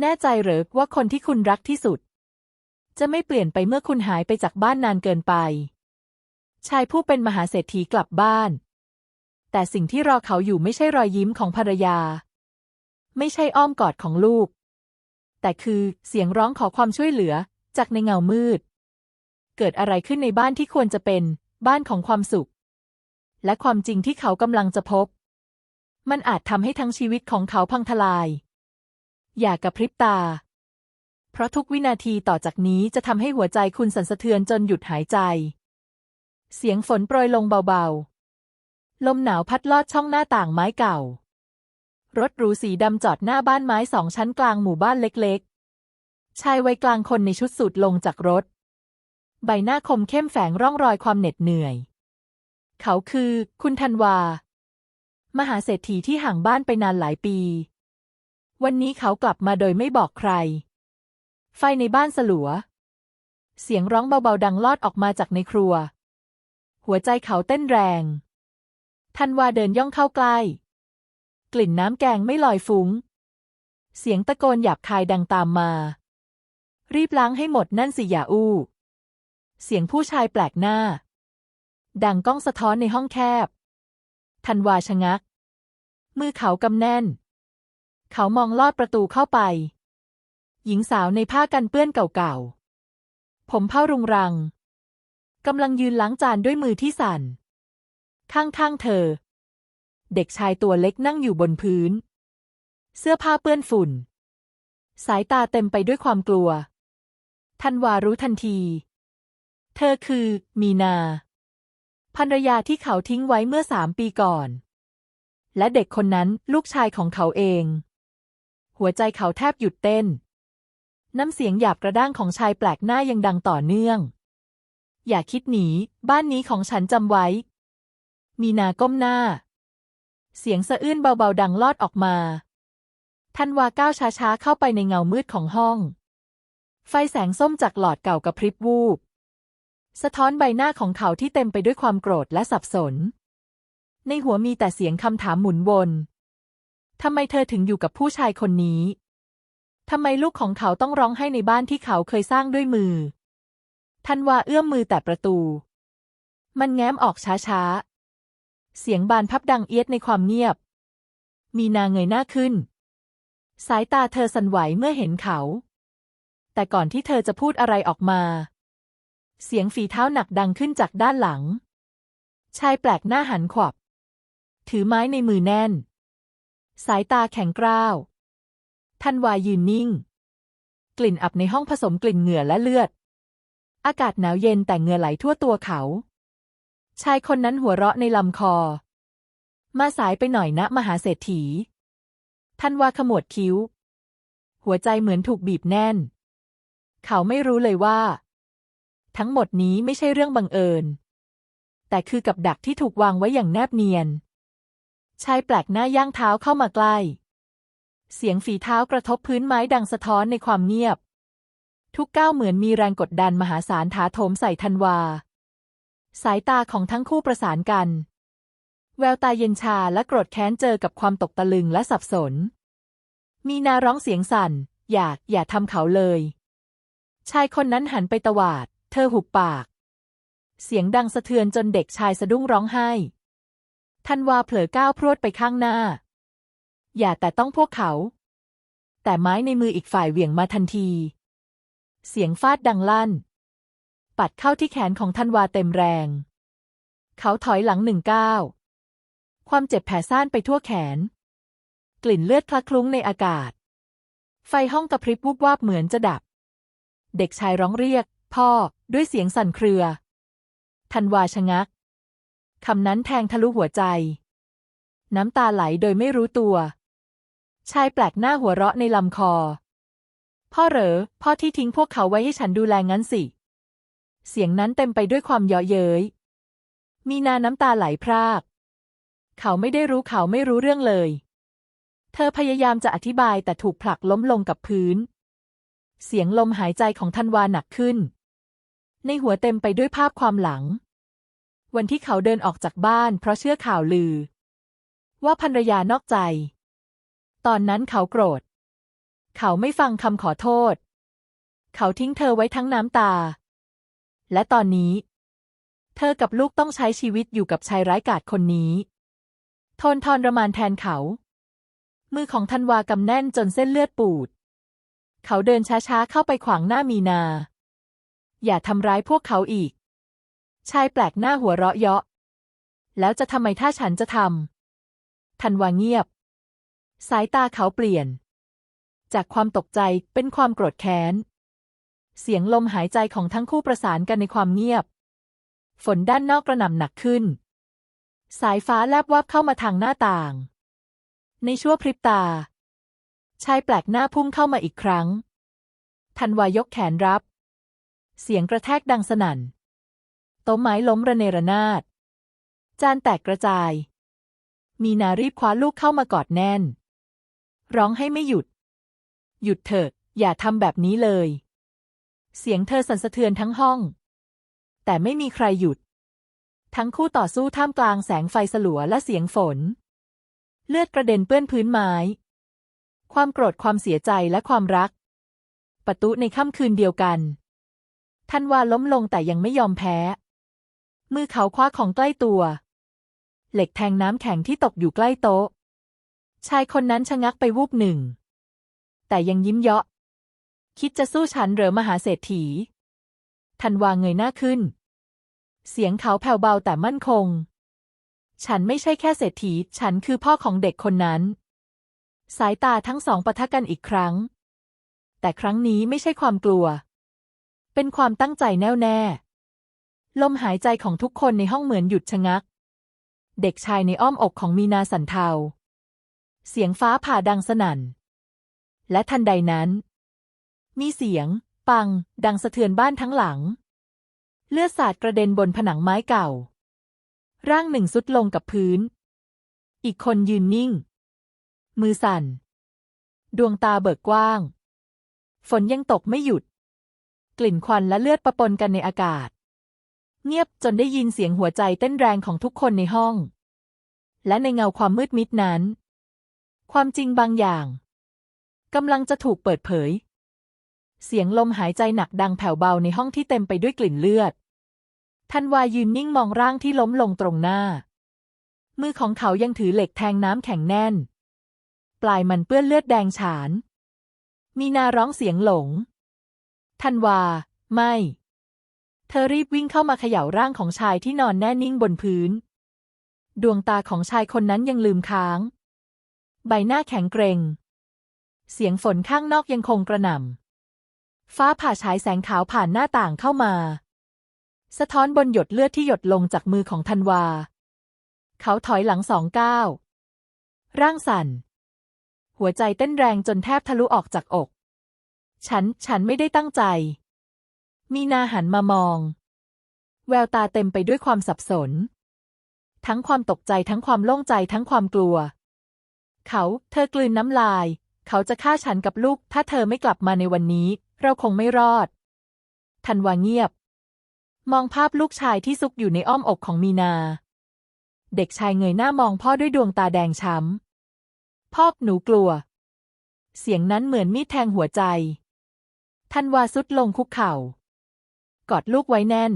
แน่ใจเหรอว่าคนที่คุณรักที่สุด จะไม่เปลี่ยนไปเมื่อคุณหายไปจากบ้านนานเกินไป ชายผู้เป็นมหาเศรษฐีกลับบ้าน แต่สิ่งที่รอเขาอยู่ไม่ใช่รอยยิ้มของภรรยา ไม่ใช่อ้อมกอดของลูก แต่คือเสียงร้องขอความช่วยเหลือจากในเงามืด เกิดอะไรขึ้นในบ้านที่ควรจะเป็นบ้านของความสุข และความจริงที่เขากำลังจะพบ มันอาจทำให้ทั้งชีวิตของเขาพังทลาย อย่ากระพริบตา เพราะทุกวินาทีต่อจากนี้จะทำให้หัวใจคุณสั่นสะเทือนจนหยุดหายใจ เสียงฝนโปรยลงเบาๆ ลมหนาวพัดลอดช่องหน้าต่างไม้เก่า รถหรูสีดำจอดหน้าบ้านไม้สองชั้นกลางหมู่บ้านเล็กๆ ชายวัยกลางคนในชุดสูทลงจากรถ ใบหน้าคมเข้มแฝงร่องรอยความเหน็ดเหนื่อย เขาคือ คุณธันวา มหาเศรษฐีที่ห่างบ้านไปนานหลายปี วันนี้เขากลับมาโดยไม่บอกใคร ไฟในบ้านสลัว เสียงร้องเบาๆดังลอดออกมาจากในครัว หัวใจเขาเต้นแรงธันวาเดินย่องเข้าใกล้ กลิ่นน้ำแกงไม่ลอยฟุง้ง เสียงตะโกนหยาบคายดังตามมา รีบล้างให้หมดนั่นสิอย่าอู้ เสียงผู้ชายแปลกหน้า ดังก้องสะท้อนในห้องแคบธันวาชะงัก มือเขากำแน่น เขามองลอดประตูเข้าไป หญิงสาวในผ้ากันเปื้อนเก่าๆ ผมเผ้ารุงรัง กำลังยืนล้างจานด้วยมือที่สั่น ข้างๆเธอ เด็กชายตัวเล็กนั่งอยู่บนพื้น เสื้อผ้าเปื้อนฝุ่น สายตาเต็มไปด้วยความกลัวธันวารู้ทันที เธอคือ มีนาภรรยาที่เขาทิ้งไว้เมื่อสามปีก่อน และเด็กคนนั้นลูกชายของเขาเอง หัวใจเขาแทบหยุดเต้น น้ำเสียงหยาบกระด้างของชายแปลกหน้ายังดังต่อเนื่อง อย่าคิดหนี บ้านนี้ของฉันจำไว้ มีนาก้มหน้า เสียงสะอื้นเบาๆดังลอดออกมาทันวาก้าวช้าๆเข้าไปในเงามืดของห้อง ไฟแสงส้มจากหลอดเก่ากระพริบวูบ สะท้อนใบหน้าของเขาที่เต็มไปด้วยความโกรธและสับสน ในหัวมีแต่เสียงคำถามหมุนวน ทำไมเธอถึงอยู่กับผู้ชายคนนี้ทำไมลูกของเขาต้องร้องให้ในบ้านที่เขาเคยสร้างด้วยมือ ทันวาเอื้อมมือแต่ประตู มันแง้มออกช้าๆ เสียงบานพับดังเอียดในความเงียบ มีนาเงยหน้าขึ้น สายตาเธอสั่นไหวเมื่อเห็นเขา แต่ก่อนที่เธอจะพูดอะไรออกมา เสียงฝีเท้าหนักดังขึ้นจากด้านหลัง ชายแปลกหน้าหันขวับ ถือไม้ในมือแน่น สายตาแข็งกร้าวท่านวายืนนิ่ง กลิ่นอับในห้องผสมกลิ่นเหงื่อและเลือด อากาศหนาวเย็นแต่เหงื่อไหลทั่วตัวเขา ชายคนนั้นหัวเราะในลำคอ มาสายไปหน่อยนะมหาเศรษฐีท่านวาขมวดคิ้ว หัวใจเหมือนถูกบีบแน่น เขาไม่รู้เลยว่า ทั้งหมดนี้ไม่ใช่เรื่องบังเอิญ แต่คือกับดักที่ถูกวางไว้อย่างแนบเนียน ชายแปลกหน้าย่างเท้าเข้ามาใกล้ เสียงฝีเท้ากระทบพื้นไม้ดังสะท้อนในความเงียบ ทุกก้าวเหมือนมีแรงกดดันมหาศาลถาโถมใส่ธันวา สายตาของทั้งคู่ประสานกัน แววตาเย็นชาและโกรธแค้นเจอกับความตกตะลึงและสับสน มีนาร้องเสียงสั่น อย่าอย่าทำเขาเลย ชายคนนั้นหันไปตวาด เธอหุบปาก เสียงดังสะเทือนจนเด็กชายสะดุ้งร้องไห้ ธันวาเผลอก้าวพรวดไปข้างหน้า อย่าแต่ต้องพวกเขา แต่ไม้ในมืออีกฝ่ายเหวี่ยงมาทันที เสียงฟาดดังลั่น ปัดเข้าที่แขนของธันวาเต็มแรง เขาถอยหลังหนึ่งก้าว ความเจ็บแผลซ่านไปทั่วแขน กลิ่นเลือดคละคลุ้งในอากาศ ไฟห้องกระพริบวุบวาบเหมือนจะดับ เด็กชายร้องเรียก พ่อด้วยเสียงสั่นเครือธันวาชะงัก คำนั้นแทงทะลุหัวใจ น้ำตาไหลโดยไม่รู้ตัว ชายแปลกหน้าหัวเราะในลำคอ พ่อเหรอ พ่อที่ทิ้งพวกเขาไว้ให้ฉันดูแลงั้นสิ เสียงนั้นเต็มไปด้วยความเยาะเย้ย มีนาน้ำตาไหลพราก เขาไม่ได้รู้เขาไม่รู้เรื่องเลย เธอพยายามจะอธิบายแต่ถูกผลักล้มลงกับพื้น เสียงลมหายใจของธันวาหนักขึ้น ในหัวเต็มไปด้วยภาพความหลัง วันที่เขาเดินออกจากบ้านเพราะเชื่อข่าวลือ ว่าภรรยานอกใจ ตอนนั้นเขาโกรธ เขาไม่ฟังคำขอโทษ เขาทิ้งเธอไว้ทั้งน้ำตา และตอนนี้ เธอกับลูกต้องใช้ชีวิตอยู่กับชายร้ายกาจคนนี้ ทนทรมานแทนเขา มือของธันวากำแน่นจนเส้นเลือดปูด เขาเดินช้าๆเข้าไปขวางหน้ามีนา อย่าทำร้ายพวกเขาอีก ชายแปลกหน้าหัวเราะเยาะ แล้วจะทำไมถ้าฉันจะทำธันวาเงียบ สายตาเขาเปลี่ยน จากความตกใจเป็นความโกรธแค้น เสียงลมหายใจของทั้งคู่ประสานกันในความเงียบ ฝนด้านนอกกระหน่ำหนักขึ้น สายฟ้าแลบวับเข้ามาทางหน้าต่าง ในชั่วพริบตา ชายแปลกหน้าพุ่งเข้ามาอีกครั้งทันวายกแขนรับ เสียงกระแทกดังสนั่น โต๊ะไม้ล้มระเนระนาด จานแตกกระจาย มีนารีบคว้าลูกเข้ามากอดแน่น ร้องให้ไม่หยุด หยุดเถอะ อย่าทำแบบนี้เลย เสียงเธอสั่นสะเทือนทั้งห้อง แต่ไม่มีใครหยุด ทั้งคู่ต่อสู้ท่ามกลางแสงไฟสลัวและเสียงฝน เลือดกระเด็นเปื้อนพื้นไม้ ความโกรธความเสียใจและความรักประตุในค่ำคืนเดียวกันทันวาล้มลงแต่ยังไม่ยอมแพ้ มือเขาคว้าของใกล้ตัว เหล็กแทงน้ำแข็งที่ตกอยู่ใกล้โต๊ะ ชายคนนั้นชะงักไปวูบหนึ่ง แต่ยังยิ้มเยาะ คิดจะสู้ฉันเหรอมหาเศรษฐี ทันวาเงยหน้าขึ้น เสียงเขาแผ่วเบาแต่มั่นคง ฉันไม่ใช่แค่เศรษฐี ฉันคือพ่อของเด็กคนนั้น สายตาทั้งสองปะทะกันอีกครั้ง แต่ครั้งนี้ไม่ใช่ความกลัว เป็นความตั้งใจแน่วแน่ ลมหายใจของทุกคนในห้องเหมือนหยุดชะงัก เด็กชายในอ้อมอกของมีนาสันเทา เสียงฟ้าผ่าดังสนั่น และทันใดนั้น มีเสียง ปัง ดังสะเทือนบ้านทั้งหลัง เลือดสาดกระเด็นบนผนังไม้เก่า ร่างหนึ่งสุดลงกับพื้น อีกคนยืนนิ่ง มือสั่น ดวงตาเบิกกว้าง ฝนยังตกไม่หยุด กลิ่นควันและเลือดปะปนกันในอากาศ เงียบจนได้ยินเสียงหัวใจเต้นแรงของทุกคนในห้อง และในเงาความมืดมิดนั้น ความจริงบางอย่างกำลังจะถูกเปิดเผย เสียงลมหายใจหนักดังแผ่วเบาในห้องที่เต็มไปด้วยกลิ่นเลือดทันวายืนนิ่งมองร่างที่ล้มลงตรงหน้า มือของเขายังถือเหล็กแทงน้ำแข็งแน่น ปลายมันเปื้อนเลือดแดงฉาน มีนาร้องเสียงหลงทันวา ไม่ เธอรีบวิ่งเข้ามาเขย่าร่างของชายที่นอนแน่นิ่งบนพื้น ดวงตาของชายคนนั้นยังลืมค้าง ใบหน้าแข็งเกรงเสียงฝนข้างนอกยังคงกระหน่ำ ฟ้าผ่าฉายแสงขาวผ่านหน้าต่างเข้ามา สะท้อนบนหยดเลือดที่หยดลงจากมือของธันวา เขาถอยหลังสองก้าวร่างสั่น หัวใจเต้นแรงจนแทบทะลุออกจากอก ฉัน ฉันไม่ได้ตั้งใจ มีนาหันมามอง แววตาเต็มไปด้วยความสับสน ทั้งความตกใจทั้งความโล่งใจทั้งความกลัว เขา เธอกลืนน้ำลาย เขาจะฆ่าฉันกับลูก ถ้าเธอไม่กลับมาในวันนี้ เราคงไม่รอด ทันวาเงียบ มองภาพลูกชายที่ซุกอยู่ในอ้อมอกของมีนา เด็กชายเงยหน้ามองพ่อด้วยดวงตาแดงช้ำ พ่อหนูกลัว เสียงนั้นเหมือนมีดแทงหัวใจ ทันวาสุดลงคุกเข่า กอดลูกไว้แน่น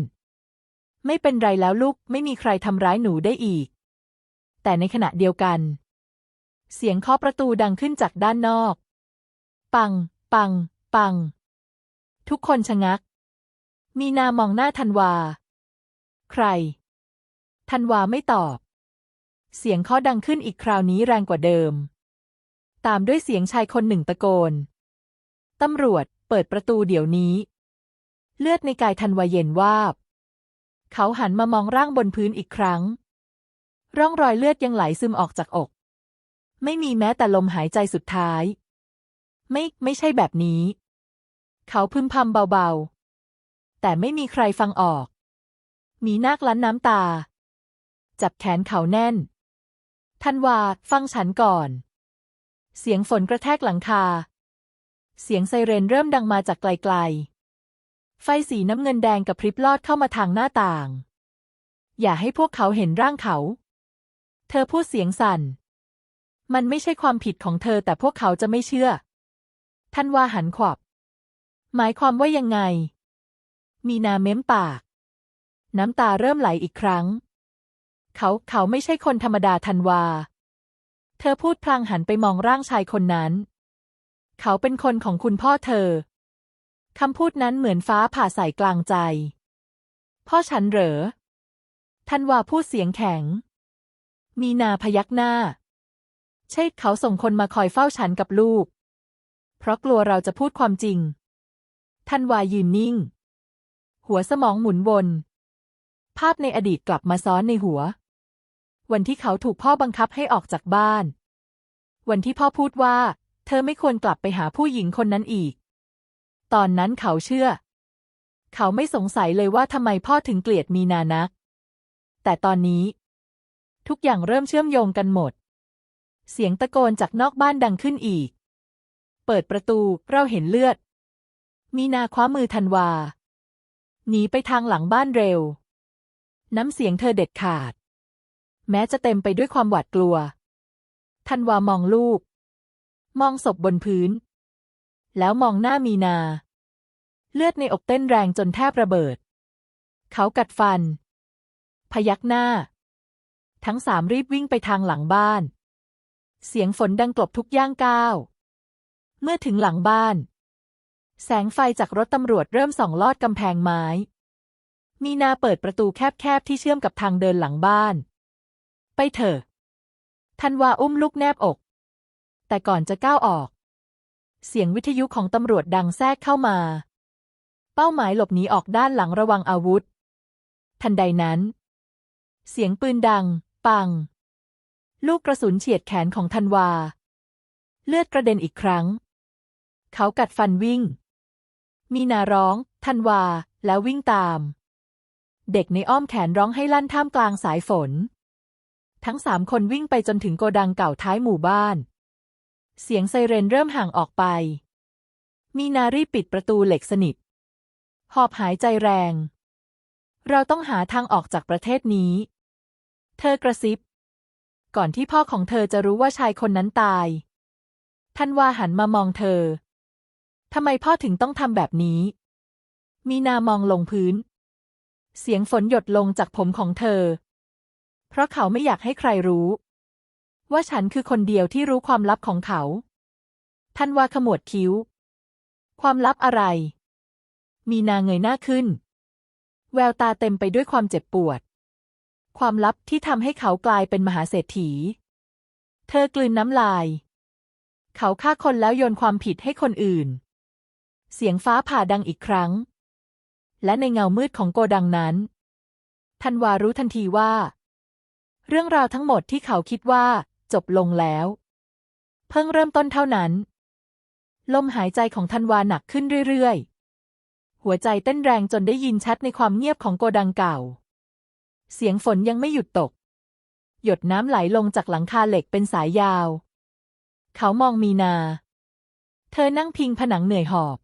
ไม่เป็นไรแล้วลูกไม่มีใครทำร้ายหนูได้อีก แต่ในขณะเดียวกัน เสียงเคาะประตูดังขึ้นจากด้านนอก ปัง ปัง ปัง ทุกคนชะงัก มีนามองหน้าธันวา ใครธันวาไม่ตอบ เสียงเคาะดังขึ้นอีกคราวนี้แรงกว่าเดิม ตามด้วยเสียงชายคนหนึ่งตะโกน ตำรวจเปิดประตูเดี๋ยวนี้ เลือดในกายธันวาเย็นวาบ เขาหันมามองร่างบนพื้นอีกครั้ง ร่องรอยเลือดยังไหลซึมออกจากอก ไม่มีแม้แต่ลมหายใจสุดท้าย ไม่ ไม่ใช่แบบนี้ เขาพึมพำเบาๆ แต่ไม่มีใครฟังออก มีนาคลั้นน้ำตา จับแขนเขาแน่น ทันวาฟังฉันก่อน เสียงฝนกระแทกหลังคา เสียงไซเรนเริ่มดังมาจากไกลๆ ไฟสีน้ำเงินแดงกับพริบลอดเข้ามาทางหน้าต่าง อย่าให้พวกเขาเห็นร่างเขา เธอพูดเสียงสั่น มันไม่ใช่ความผิดของเธอแต่พวกเขาจะไม่เชื่อ ท่านว่าหันขวับหมายความว่ายังไง มีนาเม้มปาก น้ำตาเริ่มไหลอีกครั้ง เขาเขาไม่ใช่คนธรรมดาทันวา เธอพูดพลางหันไปมองร่างชายคนนั้น เขาเป็นคนของคุณพ่อเธอ คำพูดนั้นเหมือนฟ้าผ่าใส่กลางใจ พ่อฉันเหรอทันวาพูดเสียงแข็ง มีนาพยักหน้าใช่เขาส่งคนมาคอยเฝ้าฉันกับลูก เพราะกลัวเราจะพูดความจริงทันวายืนนิ่ง หัวสมองหมุนวน ภาพในอดีตกลับมาซ้อนในหัว วันที่เขาถูกพ่อบังคับให้ออกจากบ้าน วันที่พ่อพูดว่า เธอไม่ควรกลับไปหาผู้หญิงคนนั้นอีก ตอนนั้นเขาเชื่อ เขาไม่สงสัยเลยว่าทำไมพ่อถึงเกลียดมีนานัก แต่ตอนนี้ ทุกอย่างเริ่มเชื่อมโยงกันหมด เสียงตะโกนจากนอกบ้านดังขึ้นอีก เปิดประตูเราเห็นเลือด มีนาคว้ามือธันวา หนีไปทางหลังบ้านเร็ว น้ำเสียงเธอเด็ดขาด แม้จะเต็มไปด้วยความหวาดกลัวธันวามองลูก มองศพบนพื้น แล้วมองหน้ามีนา เลือดในอกเต้นแรงจนแทบระเบิด เขากัดฟัน พยักหน้า ทั้งสามรีบวิ่งไปทางหลังบ้าน เสียงฝนดังกลบทุกย่างก้าว เมื่อถึงหลังบ้าน แสงไฟจากรถตำรวจเริ่มส่องลอดกำแพงไม้ มีนาเปิดประตูแคบๆที่เชื่อมกับทางเดินหลังบ้าน ไปเถอะทันวาอุ้มลูกแนบอก แต่ก่อนจะก้าวออก เสียงวิทยุของตำรวจดังแทรกเข้ามา เป้าหมายหลบหนีออกด้านหลังระวังอาวุธ ทันใดนั้น เสียงปืนดัง ปัง ลูกกระสุนเฉียดแขนของธันวา เลือดกระเด็นอีกครั้ง เขากัดฟันวิ่ง มีนาร้อง ธันวา แล้ววิ่งตาม เด็กในอ้อมแขนร้องให้ลั่นท่ามกลางสายฝน ทั้งสามคนวิ่งไปจนถึงโกดังเก่าท้ายหมู่บ้าน เสียงไซเรนเริ่มห่างออกไป มีนารีปิดประตูเหล็กสนิท หอบหายใจแรง เราต้องหาทางออกจากประเทศนี้ เธอกระซิบ ก่อนที่พ่อของเธอจะรู้ว่าชายคนนั้นตายท่านว่าหันมามองเธอ ทำไมพ่อถึงต้องทำแบบนี้ มีนามองลงพื้น เสียงฝนหยดลงจากผมของเธอ เพราะเขาไม่อยากให้ใครรู้ ว่าฉันคือคนเดียวที่รู้ความลับของเขา ท่านว่าขมวดคิ้ว ความลับอะไร มีนาเงยหน้าขึ้น แววตาเต็มไปด้วยความเจ็บปวด ความลับที่ทำให้เขากลายเป็นมหาเศรษฐี เธอกลืนน้ำลาย เขาฆ่าคนแล้วโยนความผิดให้คนอื่น เสียงฟ้าผ่าดังอีกครั้ง และในเงามืดของโกดังนั้น ทันวารู้ทันทีว่าเรื่องราวทั้งหมดที่เขาคิดว่า จบลงแล้ว เพิ่งเริ่มต้นเท่านั้น ลมหายใจของทันวาหนักขึ้นเรื่อยๆ หัวใจเต้นแรงจนได้ยินชัดในความเงียบของโกดังเก่า เสียงฝนยังไม่หยุดตก หยดน้ำไหลลงจากหลังคาเหล็กเป็นสายยาว เขามองมีนา เธอนั่งพิงผนังเหนื่อยหอบ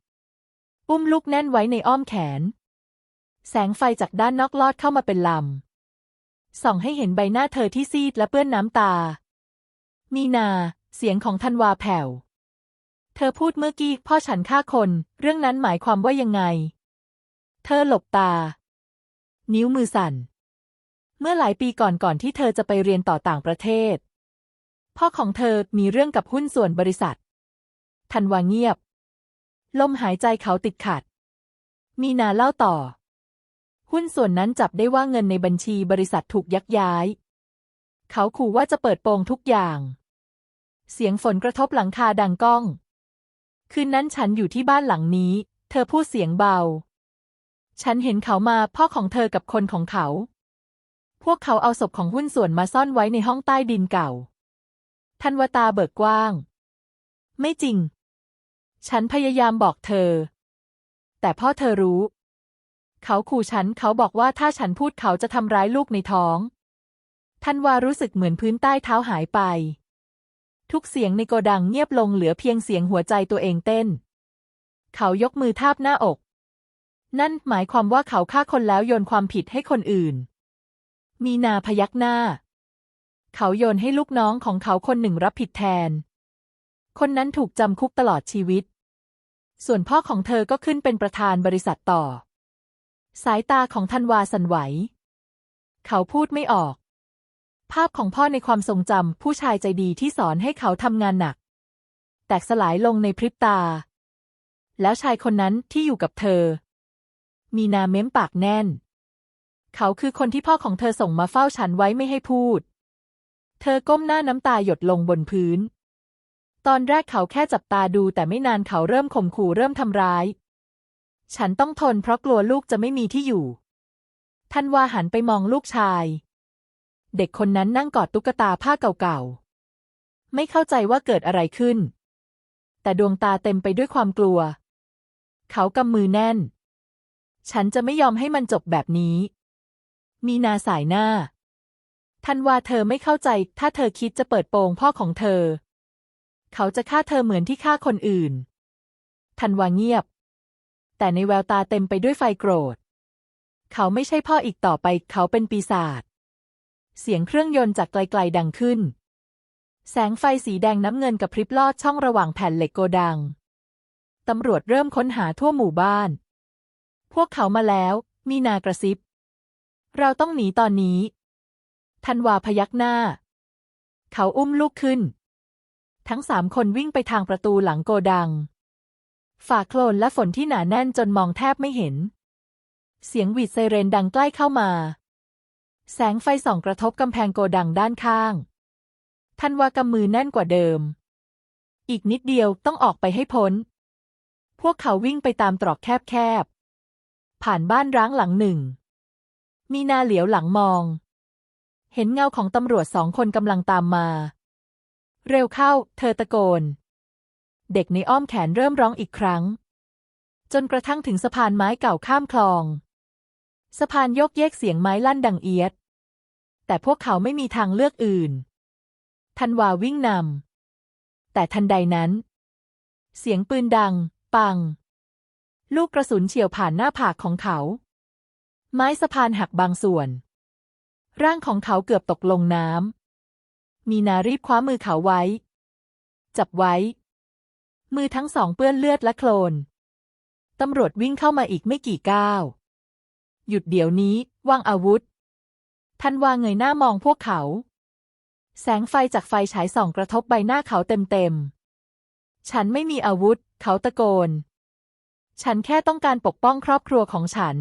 อุ้มลูกแน่นไว้ในอ้อมแขน แสงไฟจากด้านนอกลอดเข้ามาเป็นลำส่องให้เห็นใบหน้าเธอที่ซีดและเปื้อนน้ำตา มีนา เสียงของธันวาแผ่ว เธอพูดเมื่อกี้พ่อฉันฆ่าคน เรื่องนั้นหมายความว่ายังไง เธอหลบตา นิ้วมือสั่น เมื่อหลายปีก่อนก่อนที่เธอจะไปเรียนต่อต่างประเทศ พ่อของเธอมีเรื่องกับหุ้นส่วนบริษัท ธันวาเงียบ ลมหายใจเขาติดขัด มีนาเล่าต่อ หุ้นส่วนนั้นจับได้ว่าเงินในบัญชีบริษัทถูกยักย้ายเขาขู่ว่าจะเปิดโปงทุกอย่าง เสียงฝนกระทบหลังคาดังก้อง คืนนั้นฉันอยู่ที่บ้านหลังนี้ เธอพูดเสียงเบา ฉันเห็นเขามาพ่อของเธอกับคนของเขา พวกเขาเอาศพของหุ้นส่วนมาซ่อนไว้ในห้องใต้ดินเก่าทันวตาเบิกกว้าง ไม่จริง ฉันพยายามบอกเธอ แต่พ่อเธอรู้ เขาขู่ฉันเขาบอกว่าถ้าฉันพูดเขาจะทำร้ายลูกในท้องทันวารู้สึกเหมือนพื้นใต้เท้าหายไป ทุกเสียงในโกดังเงียบลงเหลือเพียงเสียงหัวใจตัวเองเต้น เขายกมือทาบหน้าอก นั่นหมายความว่าเขาฆ่าคนแล้วโยนความผิดให้คนอื่น มีนาพยักหน้า เขาโยนให้ลูกน้องของเขาคนหนึ่งรับผิดแทน คนนั้นถูกจำคุกตลอดชีวิต ส่วนพ่อของเธอก็ขึ้นเป็นประธานบริษัทต่อ สายตาของธันวาสันไหว เขาพูดไม่ออก ภาพของพ่อในความทรงจำผู้ชายใจดีที่สอนให้เขาทำงานหนัก แตกสลายลงในพริบตา แล้วชายคนนั้นที่อยู่กับเธอ มีนาเม้มปากแน่น เขาคือคนที่พ่อของเธอส่งมาเฝ้าฉันไว้ไม่ให้พูด เธอก้มหน้าน้ำตาหยดลงบนพื้น ตอนแรกเขาแค่จับตาดูแต่ไม่นานเขาเริ่มข่มขู่เริ่มทำร้าย ฉันต้องทนเพราะกลัวลูกจะไม่มีที่อยู่ท่านว่าหันไปมองลูกชาย เด็กคนนั้นนั่งกอดตุ๊กตาผ้าเก่าๆ ไม่เข้าใจว่าเกิดอะไรขึ้น แต่ดวงตาเต็มไปด้วยความกลัว เขากำมือแน่น ฉันจะไม่ยอมให้มันจบแบบนี้ มีนาสายหน้าท่านว่าเธอไม่เข้าใจ ถ้าเธอคิดจะเปิดโปงพ่อของเธอ เขาจะฆ่าเธอเหมือนที่ฆ่าคนอื่น ทันวาเงียบ แต่ในแววตาเต็มไปด้วยไฟโกรธ เขาไม่ใช่พ่ออีกต่อไป เขาเป็นปีศาจ เสียงเครื่องยนต์จากไกลๆดังขึ้น แสงไฟสีแดงน้ำเงินกับพริบลอดช่องระหว่างแผ่นเหล็กโกดัง ตำรวจเริ่มค้นหาทั่วหมู่บ้าน พวกเขามาแล้ว มีนากระซิบ เราต้องหนีตอนนี้ ทันวาพยักหน้า เขาอุ้มลูกขึ้น ทั้งสามคนวิ่งไปทางประตูหลังโกดัง ฝ่าโคลนและฝนที่หนาแน่นจนมองแทบไม่เห็น เสียงหวีดไซเรนดังใกล้เข้ามา แสงไฟส่องกระทบกำแพงโกดังด้านข้าง ทันวากำมือแน่นกว่าเดิม อีกนิดเดียวต้องออกไปให้พ้น พวกเขาวิ่งไปตามตรอกแคบๆ ผ่านบ้านร้างหลังหนึ่ง มีนาเหลียวหลังมอง เห็นเงาของตำรวจสองคนกำลังตามมา เร็วเข้า เธอตะโกน เด็กในอ้อมแขนเริ่มร้องอีกครั้ง จนกระทั่งถึงสะพานไม้เก่าข้ามคลอง สะพานโยกเยกเสียงไม้ลั่นดังเอียด แต่พวกเขาไม่มีทางเลือกอื่น ทันวาวิ่งนำ แต่ทันใดนั้น เสียงปืนดัง ปัง ลูกกระสุนเฉียวผ่านหน้าผากของเขา ไม้สะพานหักบางส่วน ร่างของเขาเกือบตกลงน้ำ มีนารีบคว้ามือเขาไว้ จับไว้ มือทั้งสองเปื้อนเลือดและโคลน ตำรวจวิ่งเข้ามาอีกไม่กี่ก้าว หยุดเดี๋ยวนี้ วางอาวุธ ทันวางเงยหน้ามองพวกเขา แสงไฟจากไฟฉายส่องกระทบใบหน้าเขาเต็มๆ ฉันไม่มีอาวุธ เขาตะโกน ฉันแค่ต้องการปกป้องครอบครัวของฉัน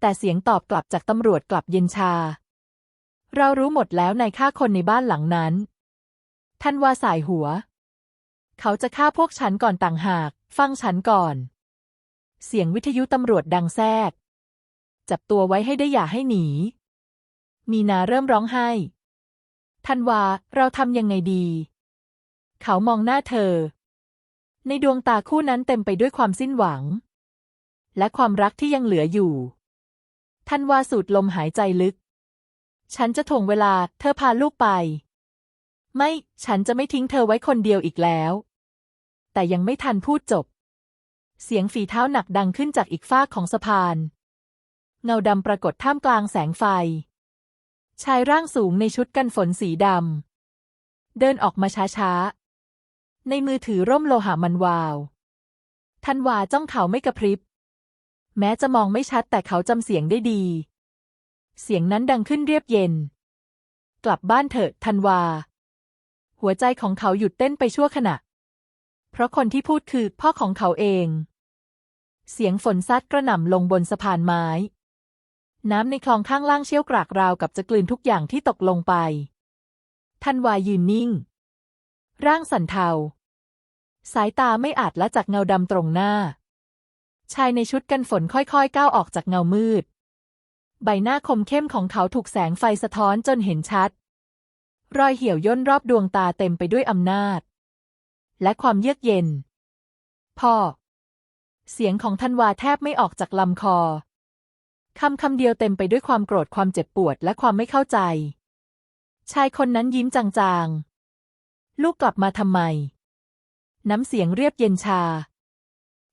แต่เสียงตอบกลับจากตำรวจกลับเย็นชา เรารู้หมดแล้วในฆ่าคนในบ้านหลังนั้นท่านว่าสายหัว เขาจะฆ่าพวกฉันก่อนต่างหาก ฟังฉันก่อน เสียงวิทยุตำรวจดังแทรกจับตัวไว้ให้ได้อย่าให้หนี มีนาเริ่มร้องไห้ ทันวา เราทำยังไงดี เขามองหน้าเธอ ในดวงตาคู่นั้นเต็มไปด้วยความสิ้นหวัง และความรักที่ยังเหลืออยู่ ทันวาสูดลมหายใจลึก ฉันจะถ่วงเวลา เธอพาลูกไป ไม่ ฉันจะไม่ทิ้งเธอไว้คนเดียวอีกแล้ว แต่ยังไม่ทันพูดจบ เสียงฝีเท้าหนักดังขึ้นจากอีกฟากของสะพาน เงาดำปรากฏท่ามกลางแสงไฟ ชายร่างสูงในชุดกันฝนสีดำ เดินออกมาช้าๆ ในมือถือร่มโลหะมันวาว ทันวาจ้องเขาไม่กระพริบ แม้จะมองไม่ชัดแต่เขาจำเสียงได้ดี เสียงนั้นดังขึ้นเรียบเย็น กลับบ้านเถอะทันวา หัวใจของเขาหยุดเต้นไปชั่วขณะ เพราะคนที่พูดคือพ่อของเขาเอง เสียงฝนซัดกระหน่ำลงบนสะพานไม้ น้ำในคลองข้างล่างเชี่ยวกรากราวกับจะกลืนทุกอย่างที่ตกลงไปทันวายืนนิ่ง ร่างสั่นเทา สายตาไม่อาจละจากเงาดำตรงหน้า ชายในชุดกันฝนค่อยๆ ก้าวออกจากเงามืด ใบหน้าคมเข้มของเขาถูกแสงไฟสะท้อนจนเห็นชัด รอยเหี่ยวย่นรอบดวงตาเต็มไปด้วยอำนาจ และความเยือกเย็น พ่อ เสียงของทันวาแทบไม่ออกจากลำคอ คำคำเดียวเต็มไปด้วยความโกรธความเจ็บปวดและความไม่เข้าใจ ชายคนนั้นยิ้มจางๆ ลูกกลับมาทำไม น้ำเสียงเรียบเย็นชา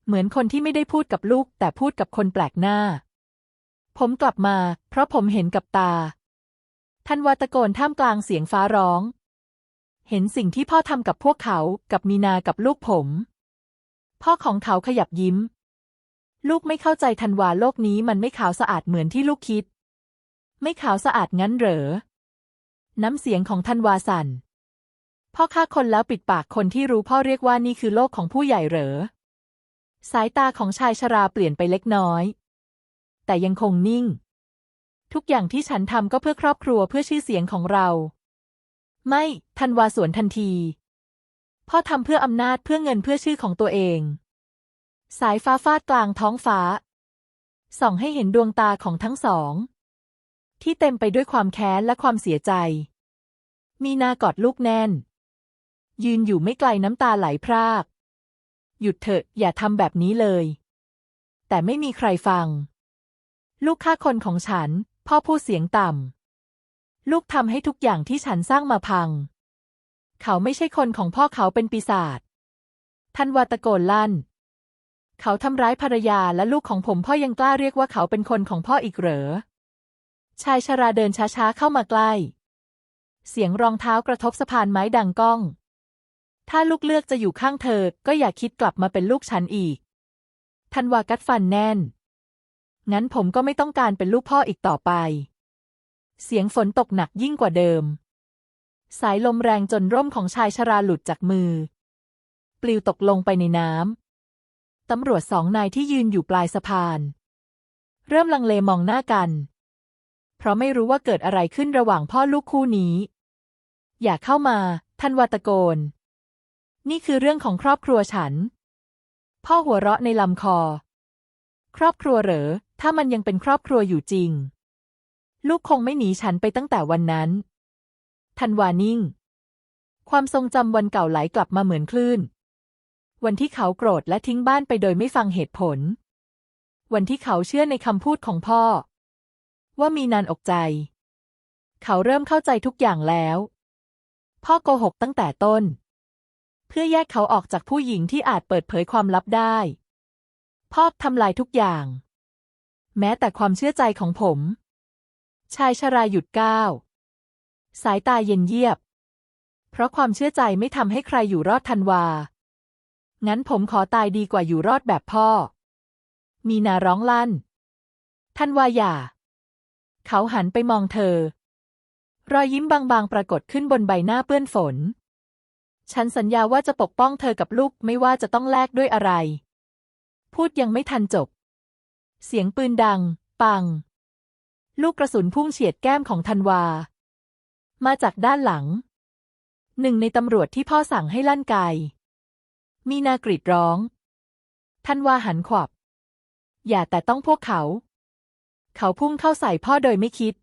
เหมือนคนที่ไม่ได้พูดกับลูก แต่พูดกับคนแปลกหน้า ผมกลับมา เพราะผมเห็นกับตาทันวาตะโกนท่ามกลางเสียงฟ้าร้อง เห็นสิ่งที่พ่อทำกับพวกเขา กับมีนา กับลูกผมพพ่อของเขาขยับยิ้ม ลูกไม่เข้าใจทันวาโลกนี้มันไม่ขาวสะอาดเหมือนที่ลูกคิด ไม่ขาวสะอาดงั้นเหรอ น้ำเสียงของทันวาสั่น พ่อฆ่าคนแล้วปิดปากคนที่รู้พ่อเรียกว่านี่คือโลกของผู้ใหญ่เหรอ สายตาของชายชราเปลี่ยนไปเล็กน้อย แต่ยังคงนิ่ง ทุกอย่างที่ฉันทำก็เพื่อครอบครัวเพื่อชื่อเสียงของเรา ไม่ทันวาสวนทันที พ่อทำเพื่ออำนาจเพื่อเงินเพื่อชื่อของตัวเอง สายฟ้าฟาดกลางท้องฟ้า ส่องให้เห็นดวงตาของทั้งสอง ที่เต็มไปด้วยความแค้นและความเสียใจ มีนากอดลูกแน่น ยืนอยู่ไม่ไกลน้ำตาไหลพราก หยุดเถอะอย่าทำแบบนี้เลย แต่ไม่มีใครฟัง ลูกฆ่าคนของฉัน พ่อพูดเสียงต่ำ ลูกทำให้ทุกอย่างที่ฉันสร้างมาพัง เขาไม่ใช่คนของพ่อเขาเป็นปีศาจท่านวาตะโกนลั่น เขาทำร้ายภรรยาและลูกของผมพ่อยังกล้าเรียกว่าเขาเป็นคนของพ่ออีกเหรอ ชายชราเดินช้าๆเข้ามาใกล้ เสียงรองเท้ากระทบสะพานไม้ดังก้อง ถ้าลูกเลือกจะอยู่ข้างเธอ ก็อย่าคิดกลับมาเป็นลูกฉันอีกทันวากัดฟันแน่น งั้นผมก็ไม่ต้องการเป็นลูกพ่ออีกต่อไป เสียงฝนตกหนักยิ่งกว่าเดิม สายลมแรงจนร่มของชายชราหลุดจากมือ ปลิวตกลงไปในน้ำ ตำรวจสองนายที่ยืนอยู่ปลายสะพาน เริ่มลังเลมองหน้ากัน เพราะไม่รู้ว่าเกิดอะไรขึ้นระหว่างพ่อลูกคู่นี้ อย่าเข้ามาท่านวาตโกน นี่คือเรื่องของครอบครัวฉัน พ่อหัวเราะในลำคอ ครอบครัวเหรอ ถ้ามันยังเป็นครอบครัวอยู่จริง ลูกคงไม่หนีฉันไปตั้งแต่วันนั้นทันวานิ่ง ความทรงจำวันเก่าไหลกลับมาเหมือนคลื่น วันที่เขาโกรธและทิ้งบ้านไปโดยไม่ฟังเหตุผล วันที่เขาเชื่อในคำพูดของพ่อ ว่ามีนานอกใจ เขาเริ่มเข้าใจทุกอย่างแล้ว พ่อโกหกตั้งแต่ต้น เพื่อแยกเขาออกจากผู้หญิงที่อาจเปิดเผยความลับได้ พ่อทำลายทุกอย่าง แม้แต่ความเชื่อใจของผม ชายชราหยุดก้าวสายตาเย็นเยียบ เพราะความเชื่อใจไม่ทำให้ใครอยู่รอดทันวา งั้นผมขอตายดีกว่าอยู่รอดแบบพ่อ มีนาร้องลั่นทันวาอย่า เขาหันไปมองเธอ รอยยิ้มบางๆ ปรากฏขึ้นบนใบหน้าเปื้อนฝน ฉันสัญญาว่าจะปกป้องเธอกับลูกไม่ว่าจะต้องแลกด้วยอะไร พูดยังไม่ทันจบ เสียงปืนดัง ปัง ลูกกระสุนพุ่งเฉียดแก้มของธันวา มาจากด้านหลังหนึ่งในตำรวจที่พ่อสั่งให้ลั่นไก มีนากรีดร้องธันว่าหันขวับ อย่าแต่ต้องพวกเขา เขาพุ่งเข้าใส่พ่อโดยไม่คิด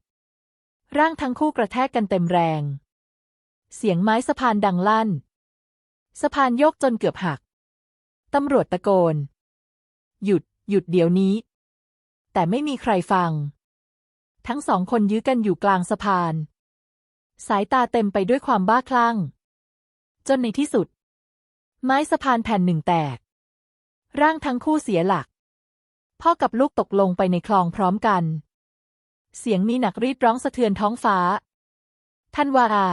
ร่างทั้งคู่กระแทกกันเต็มแรง เสียงไม้สะพานดังลั่น สะพานโยกจนเกือบหัก ตำรวจตะโกน หยุด หยุดเดี๋ยวนี้ แต่ไม่มีใครฟัง ทั้งสองคนยื้อกันอยู่กลางสะพาน สายตาเต็มไปด้วยความบ้าคลั่ง จนในที่สุด ไม้สะพานแผ่นหนึ่งแตก ร่างทั้งคู่เสียหลัก พ่อกับลูกตกลงไปในคลองพร้อมกัน เสียงมีหนักรีดร้องสะเทือนท้องฟ้าท่านวาอา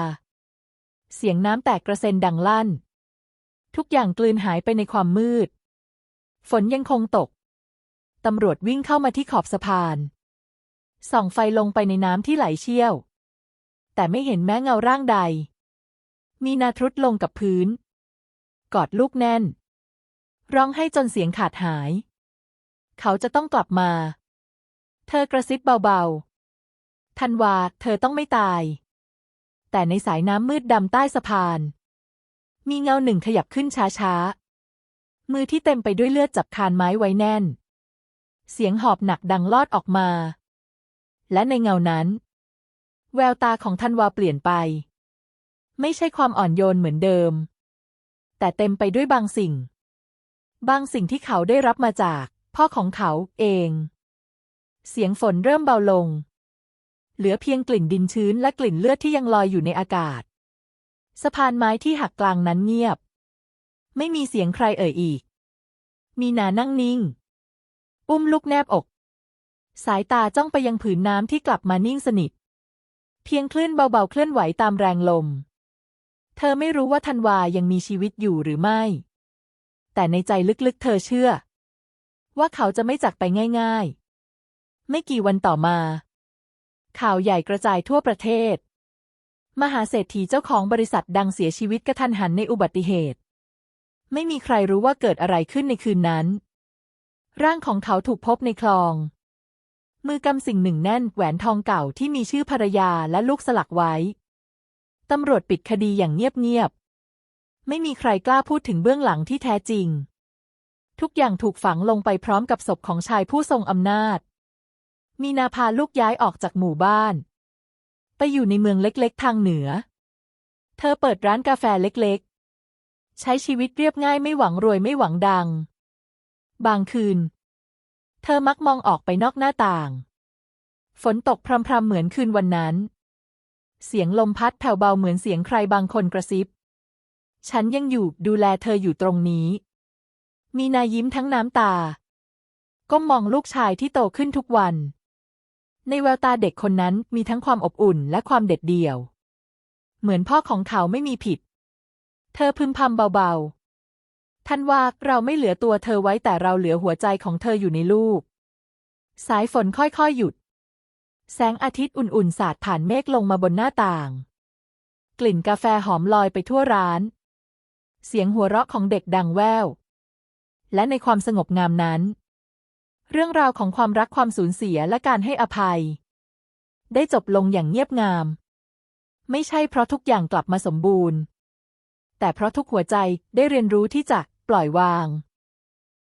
เสียงน้ำแตกกระเซ็นดังลั่น ทุกอย่างกลืนหายไปในความมืด ฝนยังคงตก ตำรวจวิ่งเข้ามาที่ขอบสะพาน ส่องไฟลงไปในน้ำที่ไหลเชี่ยว แต่ไม่เห็นแม้เงาร่างใด มีนาทรุดลงกับพื้น กอดลูกแน่น ร้องให้จนเสียงขาดหาย เขาจะต้องกลับมา เธอกระซิบเบาๆ ทันวาเธอต้องไม่ตาย แต่ในสายน้ำมืดดำใต้สะพาน มีเงาหนึ่งขยับขึ้นช้าๆ มือที่เต็มไปด้วยเลือดจับคานไม้ไว้แน่น เสียงหอบหนักดังลอดออกมา และในเงานั้น แววตาของธันวาเปลี่ยนไป ไม่ใช่ความอ่อนโยนเหมือนเดิม แต่เต็มไปด้วยบางสิ่ง บางสิ่งที่เขาได้รับมาจาก พ่อของเขาเอง เสียงฝนเริ่มเบาลง เหลือเพียงกลิ่นดินชื้นและกลิ่นเลือดที่ยังลอยอยู่ในอากาศ สะพานไม้ที่หักกลางนั้นเงียบ ไม่มีเสียงใครเอ่ยอีก มีนานั่งนิ่ง อุ้มลูกแนบอก สายตาจ้องไปยังผืนน้ำที่กลับมานิ่งสนิท เพียงคลื่นเบาๆเคลื่อนไหวตามแรงลม เธอไม่รู้ว่าธันวายังมีชีวิตอยู่หรือไม่แต่แต่ในใจลึกๆ เธอเชื่อ ว่าเขาจะไม่จากไปง่ายๆ ไม่กี่วันต่อมา ข่าวใหญ่กระจายทั่วประเทศ มหาเศรษฐีเจ้าของบริษัทดังเสียชีวิตกระทันหันในอุบัติเหตุ ไม่มีใครรู้ว่าเกิดอะไรขึ้นในคืนนั้น ร่างของเขาถูกพบในคลอง มือกำสิ่งหนึ่งแน่นแหวนทองเก่าที่มีชื่อภรรยาและลูกสลักไว้ ตำรวจปิดคดีอย่างเงียบๆ ไม่มีใครกล้าพูดถึงเบื้องหลังที่แท้จริง ทุกอย่างถูกฝังลงไปพร้อมกับศพของชายผู้ทรงอำนาจ มีนาพาลูกย้ายออกจากหมู่บ้าน ไปอยู่ในเมืองเล็กๆ ทางเหนือ เธอเปิดร้านกาแฟเล็กๆ ใช้ชีวิตเรียบง่ายไม่หวังรวยไม่หวังดัง บางคืน เธอมักมองออกไปนอกหน้าต่าง ฝนตกพรำๆเหมือนคืนวันนั้น เสียงลมพัดแผ่วเบาเหมือนเสียงใครบางคนกระซิบ ฉันยังอยู่ดูแลเธออยู่ตรงนี้ มีนายิ้มทั้งน้ำตา ก้มมองลูกชายที่โตขึ้นทุกวัน ในแววตาเด็กคนนั้นมีทั้งความอบอุ่นและความเด็ดเดี่ยว เหมือนพ่อของเขาไม่มีผิด เธอพึมพำเบาๆ ท่านว่าเราไม่เหลือตัวเธอไว้แต่เราเหลือหัวใจของเธออยู่ในลูก สายฝนค่อยๆหยุด แสงอาทิตย์อุ่นๆ สาดผ่านเมฆลงมาบนหน้าต่าง กลิ่นกาแฟหอมลอยไปทั่วร้าน เสียงหัวเราะของเด็กดังแว่ว และในความสงบงามนั้น เรื่องราวของความรักความสูญเสียและการให้อภัย ได้จบลงอย่างเงียบงาม ไม่ใช่เพราะทุกอย่างกลับมาสมบูรณ์ แต่เพราะทุกหัวใจได้เรียนรู้ที่จะปล่อยวาง